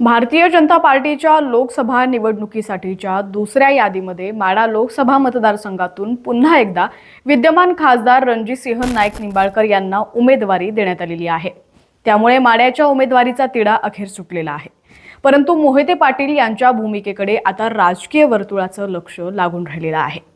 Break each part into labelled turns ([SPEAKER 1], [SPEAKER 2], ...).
[SPEAKER 1] भारतीय जनता पार्टीच्या लोकसभा निवडणुकीसाठीच्या दुसऱ्या यादीमध्ये माडा लोकसभा मतदारसंघातून पुन्हा एकदा विद्यमान खासदार रणजितसिंह नाईक निंबाळकर यांना उमेदवारी देण्यात आलेली आहे. त्यामुळे माड्याच्या उमेदवारीचा तिढा अखेर सुटलेला आहे. परंतु मोहिते पाटील यांच्या भूमिकेकडे आता राजकीय वर्तुळाचं लक्ष लागून राहिलेलं आहे.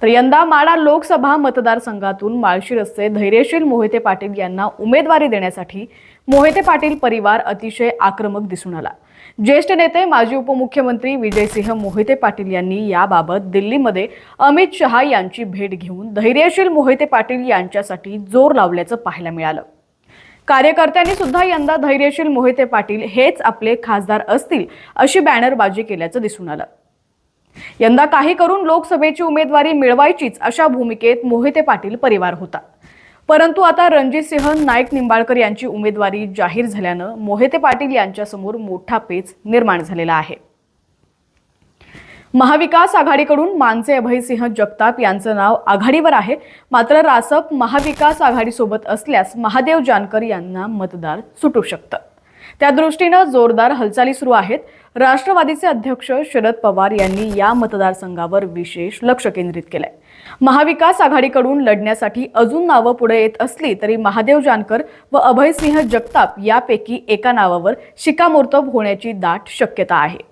[SPEAKER 1] तर यंदा माडा लोकसभा मतदारसंघातून माळशिरसचे धैर्यशील मोहिते पाटील यांना उमेदवारी देण्यासाठी मोहिते पाटील परिवार अतिशय आक्रमक दिसून आला. ज्येष्ठ नेते माजी उपमुख्यमंत्री विजयसिंह मोहिते पाटील यांनी याबाबत दिल्लीमध्ये अमित शहा यांची भेट घेऊन धैर्यशील मोहिते पाटील यांच्यासाठी जोर लावल्याचं पाहायला मिळालं. कार्यकर्त्यांनी सुद्धा यंदा धैर्यशील मोहिते पाटील हेच आपले खासदार असतील अशी बॅनरबाजी केल्याचं दिसून आलं. यंदा काही करून लोकसभेची उमेदवारी मिळवायचीच अशा भूमिकेत मोहिते पाटील परिवार होता. परंतु आता रणजितसिंह नाईक निंबाळकर यांची उमेदवारी जाहीर झाल्यानं मोहिते पाटील यांच्यासमोर मोठा पेच निर्माण झालेला आहे. महाविकास आघाडीकडून मानसे अभयसिंह जगताप यांचं नाव आघाडीवर आहे. मात्र रासप महाविकास आघाडीसोबत असल्यास महादेव जानकर यांना मतदार सुटू शकतं. त्या दृष्टीनं जोरदार हालचाली सुरू आहेत. राष्ट्रवादीचे अध्यक्ष शरद पवार यांनी या मतदारसंघावर विशेष लक्ष केंद्रित केलंय. महाविकास आघाडीकडून लढण्यासाठी अजून नावं पुढे येत असली तरी महादेव जानकर व अभयसिंह जगताप यापैकी एका नावावर शिकामोर्तब होण्याची दाट शक्यता आहे.